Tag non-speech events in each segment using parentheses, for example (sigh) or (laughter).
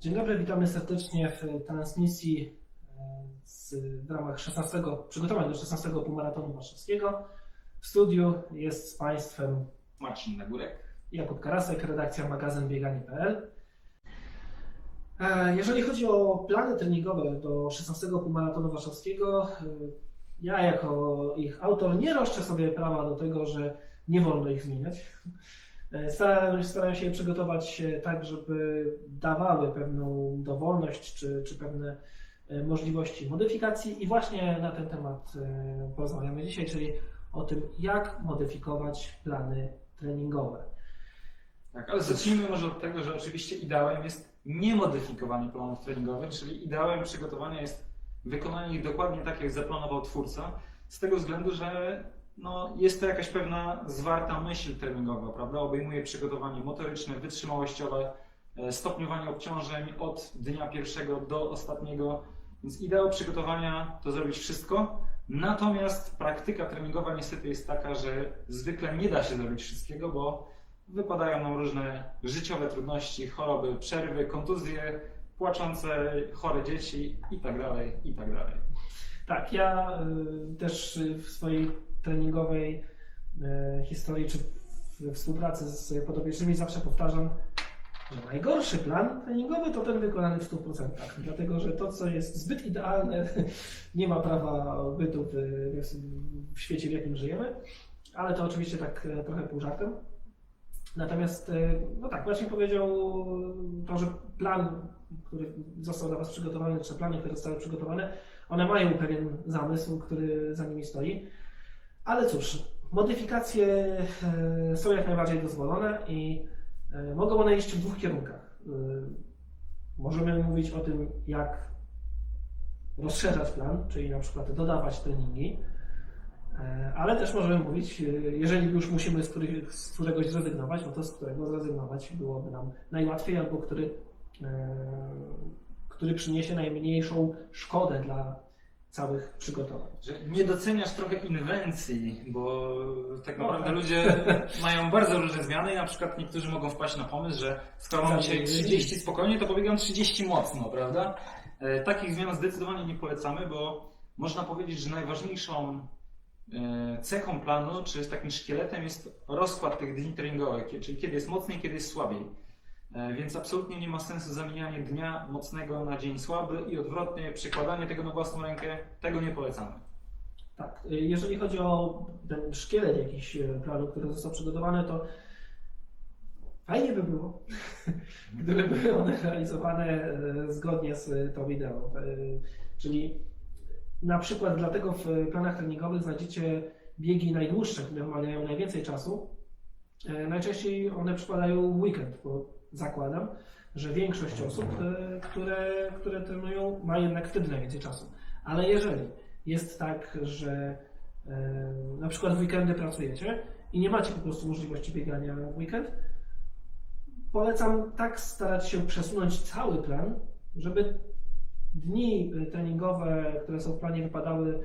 Dzień dobry, witamy serdecznie w transmisji e, z, w ramach 16, przygotowań do 16 półmaratonu warszawskiego. W studiu jest z Państwem Marcin Nagórek. Jakub Karasek, redakcja magazyn bieganie.pl. E, Jeżeli chodzi o plany treningowe do 16 półmaratonu warszawskiego, e, ja jako ich autor nie roszczę sobie prawa do tego, że nie wolno ich zmieniać. E, starałem się je przygotować e, tak, żeby dawały pewną dowolność czy, czy pewne e, możliwości modyfikacji i właśnie na ten temat porozmawiamy dzisiaj, czyli o tym, jak modyfikować plany treningowe. Tak, ale zacznijmy może od tego, że oczywiście ideałem jest niemodyfikowanie planów treningowych, czyli ideałem przygotowania jest wykonanie ich dokładnie tak, jak zaplanował twórca, z tego względu, że no, jest to jakaś pewna zwarta myśl treningowa, prawda? Obejmuje przygotowanie motoryczne, wytrzymałościowe, e, stopniowanie obciążeń od dnia pierwszego do ostatniego. Więc ideał przygotowania to zrobić wszystko. Natomiast praktyka treningowa niestety jest taka, że zwykle nie da się zrobić wszystkiego, bo wypadają nam różne życiowe trudności, choroby, przerwy, kontuzje, płaczące, chore dzieci i tak dalej, i tak. Tak, ja y, też w swojej treningowej y, historii czy w współpracy z podopiecznymi zawsze powtarzam, że najgorszy plan treningowy to ten wykonany w 100%. Dlatego, że to, co jest zbyt idealne, (laughs) nie ma prawa bytu w, w świecie, w jakim żyjemy. Ale to oczywiście tak e, trochę pół żartem. Natomiast, e, no tak, właśnie powiedział to, że plan, który został dla Was przygotowany, czy plany, które zostały przygotowane, one mają pewien zamysł, który za nimi stoi. Ale cóż, modyfikacje e, są jak najbardziej dozwolone i e, mogą one iść w dwóch kierunkach. E, Możemy mówić o tym, jak rozszerzać plan, czyli na przykład dodawać treningi, ale też możemy mówić, jeżeli już musimy z, których, z któregoś zrezygnować, no to z którego zrezygnować byłoby nam najłatwiej, albo który, który przyniesie najmniejszą szkodę dla całych przygotowań. Że nie doceniasz trochę inwencji, bo tak No naprawdę tak. ludzie (laughs) mają bardzo różne zmiany i na przykład niektórzy mogą wpaść na pomysł, że skoro mam dzisiaj 30 spokojnie, to pobiegam 30 mocno, prawda? E, Takich zmian zdecydowanie nie polecamy, bo można powiedzieć, że najważniejszą e, cechą planu, czy takim szkieletem jest rozkład tych dni treningowych, czyli kiedy jest mocniej, kiedy jest słabiej. E, Więc absolutnie nie ma sensu zamienianie dnia mocnego na dzień słaby i odwrotnie przekładanie tego na własną rękę, tego nie polecamy. Tak, y, jeżeli chodzi o ten szkielet jakiś y, planu, który został przygotowany, to fajnie by było, (laughs) gdyby były one realizowane zgodnie z tą ideą. Czyli na przykład dlatego w planach treningowych znajdziecie biegi najdłuższe, które wymagają najwięcej czasu. Y, Najczęściej one przypadają w weekend, bo zakładam, że większość osób, y, które, które trenują, ma jednak wtedy najwięcej czasu. Ale jeżeli jest tak, że e, na przykład w weekendy pracujecie i nie macie po prostu możliwości biegania w weekend, polecam tak starać się przesunąć cały plan, żeby dni e, treningowe, które są w planie, wypadały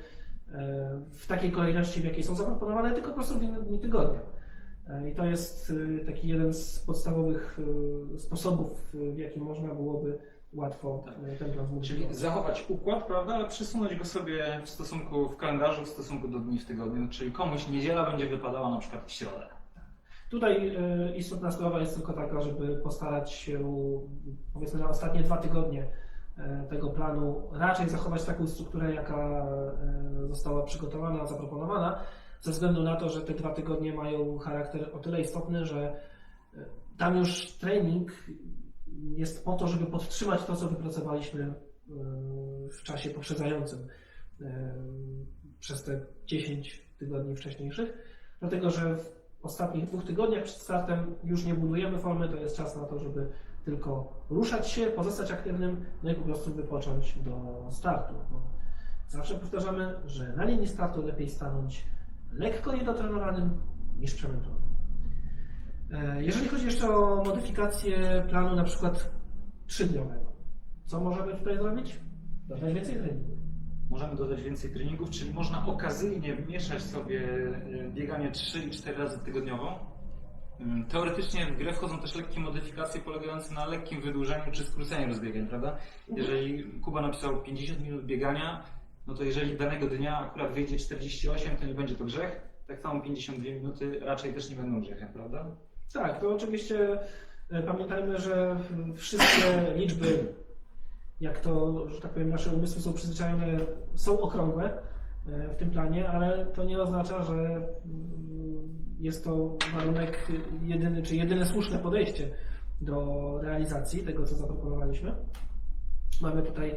e, w takiej kolejności, w jakiej są zaproponowane, tylko po prostu w inne dni tygodnia. I to jest e, taki jeden z podstawowych e, sposobów, e, w jaki można byłoby łatwo e, ten plan Czyli zmodyfikować. zachować układ, prawda, ale przesunąć go sobie w stosunku w kalendarzu, w stosunku do dni w tygodniu. Czyli komuś niedziela będzie wypadała na przykład w środę. Tutaj istotna sprawa jest tylko taka, żeby postarać się powiedzmy na ostatnie dwa tygodnie tego planu raczej zachować taką strukturę, jaka została przygotowana, zaproponowana, ze względu na to, że te dwa tygodnie mają charakter o tyle istotny, że e, tam już trening jest po to, żeby podtrzymać to, co wypracowaliśmy e, w czasie poprzedzającym e, przez te 10 tygodni wcześniejszych, dlatego że w ostatnich dwóch tygodniach przed startem już nie budujemy formy, to jest czas na to, żeby tylko ruszać się, pozostać aktywnym, no i po prostu wypocząć do startu. Zawsze powtarzamy, że na linii startu lepiej stanąć lekko niedotrenowanym niż przemęczonym. E, Jeżeli chodzi jeszcze o modyfikację planu na przykład trzydniowego, co możemy tutaj zrobić? Dodać więcej treningu. Możemy dodać więcej treningów, czyli można okazyjnie mieszać sobie e, bieganie 3 i 4 razy tygodniowo. Mm, Teoretycznie w grę wchodzą też lekkie modyfikacje polegające na lekkim wydłużeniu czy skróceniu rozbiegań, prawda? Jeżeli Kuba napisał 50 minut biegania, no to jeżeli danego dnia akurat wyjdzie 48, to nie będzie to grzech. Tak samo 52 minuty raczej też nie będą grzechem, prawda? Tak, to oczywiście e, pamiętajmy, że wszystkie liczby, jak to, że tak powiem, nasze umysły są przyzwyczajone, są okrągłe e, w tym planie, ale to nie oznacza, że mm, jest to warunek jedyny, czy jedyne słuszne podejście do realizacji tego, co zaproponowaliśmy. Mamy tutaj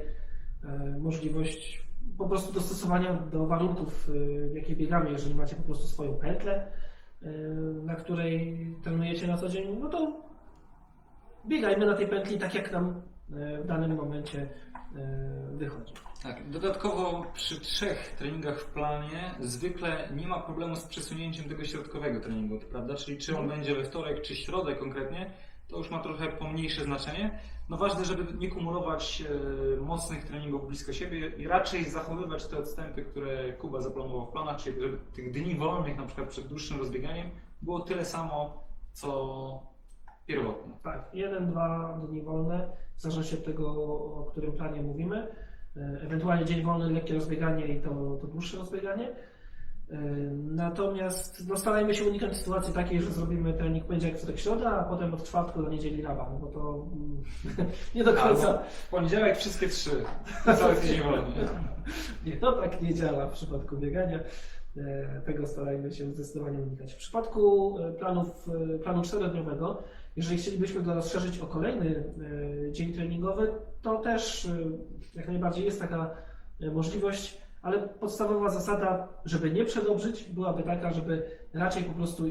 e, możliwość po prostu dostosowania do warunków, e, w jakich biegamy. Jeżeli macie po prostu swoją pętlę, e, na której trenujecie na co dzień, no to biegajmy na tej pętli tak, jak nam e, w danym momencie wychodzi. Tak, dodatkowo przy trzech treningach w planie zwykle nie ma problemu z przesunięciem tego środkowego treningu, prawda? Czyli czy on będzie we wtorek, czy środę konkretnie, to już ma trochę pomniejsze znaczenie. No ważne, żeby nie kumulować e, mocnych treningów blisko siebie i raczej zachowywać te odstępy, które Kuba zaplanował w planach, czyli żeby tych dni wolnych, na przykład przed dłuższym rozbieganiem, było tyle samo, co pierwotnie. Tak, jeden, dwa dni wolne, w zależności od tego, o którym planie mówimy. E, Ewentualnie dzień wolny, lekkie rozbieganie i to, to dłuższe rozbieganie. E, Natomiast no, starajmy się unikać sytuacji takiej, że zrobimy trening poniedziałek, wtorek, środa, a potem od czwartku do niedzieli raban, bo to mm, (laughs) nie do końca. Albo w poniedziałek wszystkie trzy, cały (laughs) tydzień wolny. Nie, to tak nie działa w przypadku biegania. E, Tego starajmy się zdecydowanie unikać. W przypadku e, planów, planu czterodniowego, jeżeli chcielibyśmy go rozszerzyć o kolejny dzień treningowy, to też jak najbardziej jest taka możliwość, ale podstawowa zasada, żeby nie przedobrzyć, byłaby taka, żeby raczej po prostu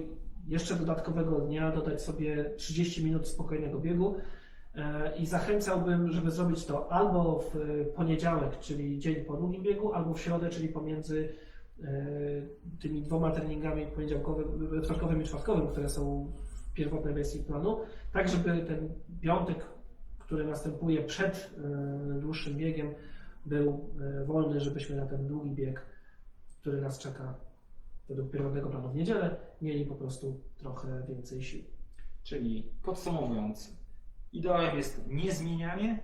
jeszcze dodatkowego dnia dodać sobie 30 minut spokojnego biegu. E, I zachęcałbym, żeby zrobić to albo w poniedziałek, czyli dzień po długim biegu, albo w środę, czyli pomiędzy e, tymi dwoma treningami poniedziałkowym, wtorkowym i czwartkowym, które są w pierwotnej wersji planu, tak żeby ten piątek, który następuje przed e, dłuższym biegiem, był e, wolny, żebyśmy na ten długi bieg, który nas czeka według pierwotnego planu w niedzielę, mieli po prostu trochę więcej sił. Czyli podsumowując, ideałem jest niezmienianie,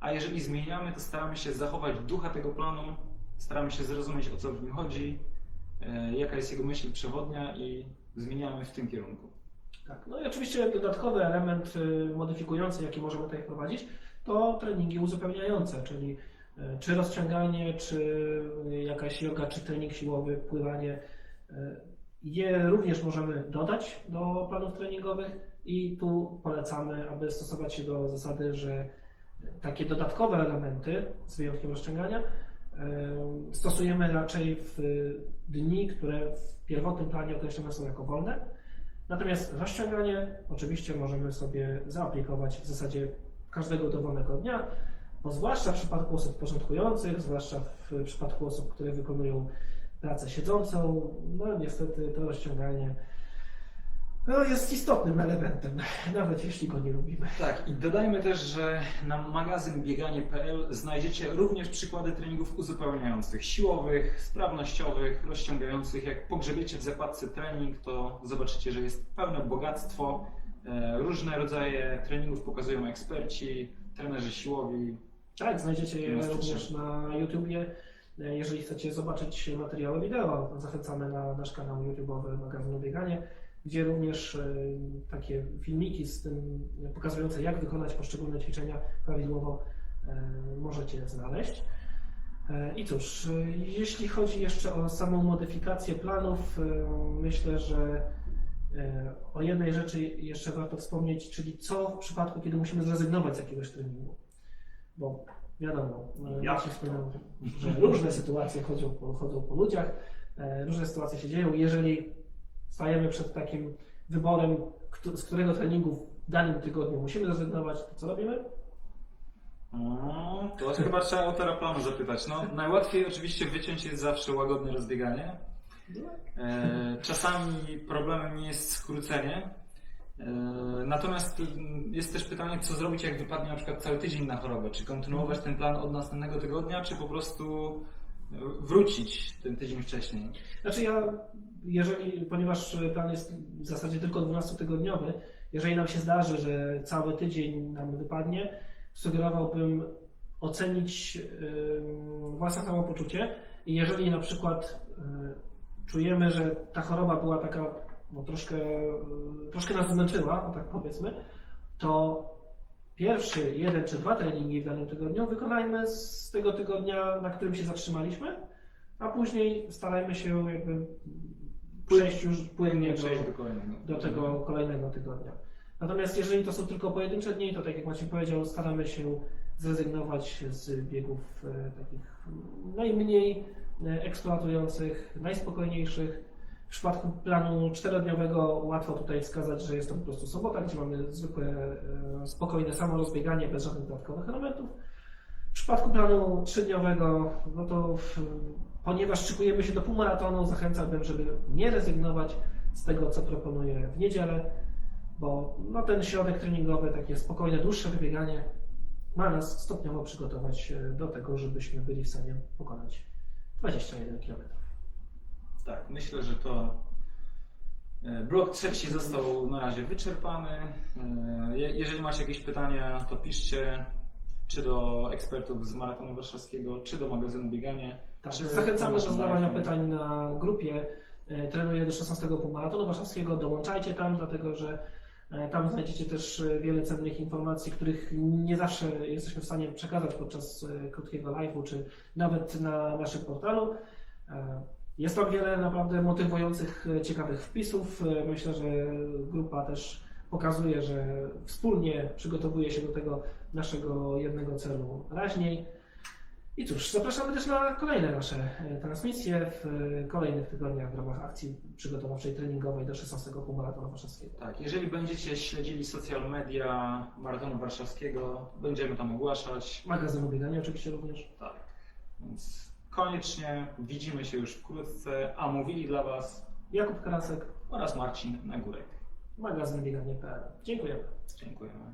a jeżeli zmieniamy, to staramy się zachować ducha tego planu, staramy się zrozumieć o co w nim chodzi, e, jaka jest jego myśl przewodnia i zmieniamy w tym kierunku. Tak, no i oczywiście dodatkowy element y, modyfikujący, jaki możemy tutaj wprowadzić, to treningi uzupełniające, czyli czy rozciąganie, czy y, jakaś yoga, czy trening siłowy, pływanie. y, Je również możemy dodać do planów treningowych i tu polecamy, aby stosować się do zasady, że takie dodatkowe elementy, z wyjątkiem rozciągania, stosujemy raczej w dni, które w pierwotnym planie określone są jako wolne. Natomiast rozciąganie oczywiście możemy sobie zaaplikować w zasadzie każdego dowolnego dnia, bo zwłaszcza w przypadku osób początkujących, zwłaszcza w przypadku osób, które wykonują pracę siedzącą, no niestety to rozciąganie no, jest istotnym elementem, (laughs) nawet jeśli go nie lubimy. Tak, i dodajmy też, że na magazyn bieganie.pl znajdziecie również przykłady treningów uzupełniających, siłowych, sprawnościowych, rozciągających. Jak pogrzebiecie w zakładce trening, to zobaczycie, że jest pełne bogactwo. E, Różne rodzaje treningów pokazują eksperci, trenerzy siłowi. Tak, znajdziecie je również na YouTubie. Jeżeli chcecie zobaczyć materiały wideo, zachęcamy na nasz kanał YouTube'owy magazynu Bieganie, gdzie również e, takie filmiki z tym e, pokazujące, jak wykonać poszczególne ćwiczenia prawidłowo e, możecie znaleźć. E, I cóż, e, jeśli chodzi jeszcze o samą modyfikację planów, e, myślę, że e, o jednej rzeczy jeszcze warto wspomnieć, czyli co w przypadku, kiedy musimy zrezygnować z jakiegoś treningu. Bo wiadomo, Jak Maciej wspomniał, że różne sytuacje chodzą po, chodzą po ludziach, e, różne sytuacje się dzieją. Jeżeli stajemy przed takim wyborem, z którego treningu w danym tygodniu musimy zrezygnować, to co robimy? No, to chyba trzeba autora planu zapytać. No, najłatwiej oczywiście wyciąć jest zawsze łagodne rozbieganie. E, Czasami problemem nie jest skrócenie. E, Natomiast jest też pytanie, co zrobić, jak wypadnie na przykład cały tydzień na chorobę. Czy kontynuować ten plan od następnego tygodnia, czy po prostu wrócić ten tydzień wcześniej. Znaczy ja, jeżeli, ponieważ plan jest w zasadzie tylko 12-tygodniowy, jeżeli nam się zdarzy, że cały tydzień nam wypadnie, sugerowałbym ocenić własne samopoczucie i jeżeli na przykład y, czujemy, że ta choroba była taka, no troszkę, y, troszkę nas zmęczyła, tak powiedzmy, to pierwszy jeden czy dwa treningi w danym tygodniu wykonajmy z tego tygodnia, na którym się zatrzymaliśmy, a później starajmy się jakby przejść już płynnie do, do do tego kolejnego tygodnia. Natomiast jeżeli to są tylko pojedyncze dni, to tak jak Maciej powiedział, staramy się zrezygnować z biegów e, takich najmniej e, eksploatujących, najspokojniejszych. W przypadku planu czterodniowego łatwo tutaj wskazać, że jest to po prostu sobota, gdzie mamy zwykłe, e, spokojne samorozbieganie bez żadnych dodatkowych elementów. W przypadku planu trzydniowego, no to w, ponieważ szykujemy się do półmaratonu, zachęcałbym, żeby nie rezygnować z tego, co proponuję w niedzielę, bo no, ten środek treningowy, takie spokojne, dłuższe wybieganie ma nas stopniowo przygotować e, do tego, żebyśmy byli w stanie pokonać 21 km. Tak, myślę, że to e, blok trzeci został na razie wyczerpany. E, je- Jeżeli macie jakieś pytania, to piszcie czy do ekspertów z Maratonu Warszawskiego, czy do magazynu Bieganie. Tak, Czy zachęcamy do zadawania pytań na grupie e, Trenuję do 16 półmaratonu warszawskiego. Dołączajcie tam, dlatego że tam znajdziecie też wiele cennych informacji, których nie zawsze jesteśmy w stanie przekazać podczas krótkiego live'u, czy nawet na naszym portalu. Jest tam wiele naprawdę motywujących, e, ciekawych wpisów. E, Myślę, że grupa też pokazuje, że wspólnie przygotowuje się do tego naszego jednego celu raźniej. I cóż, zapraszamy też na kolejne nasze e, transmisje w kolejnych tygodniach w ramach akcji przygotowawczej treningowej do 16 półmaratonu warszawskiego. Tak, jeżeli będziecie śledzili social media Maratonu Warszawskiego, będziemy tam ogłaszać. Magazynu biegania oczywiście również. Tak, więc koniecznie widzimy się już wkrótce, a mówili dla Was Jakub Karasek, oraz Marcin Nagórek. magazyn bieganie.pl. Dziękujemy. Dziękujemy.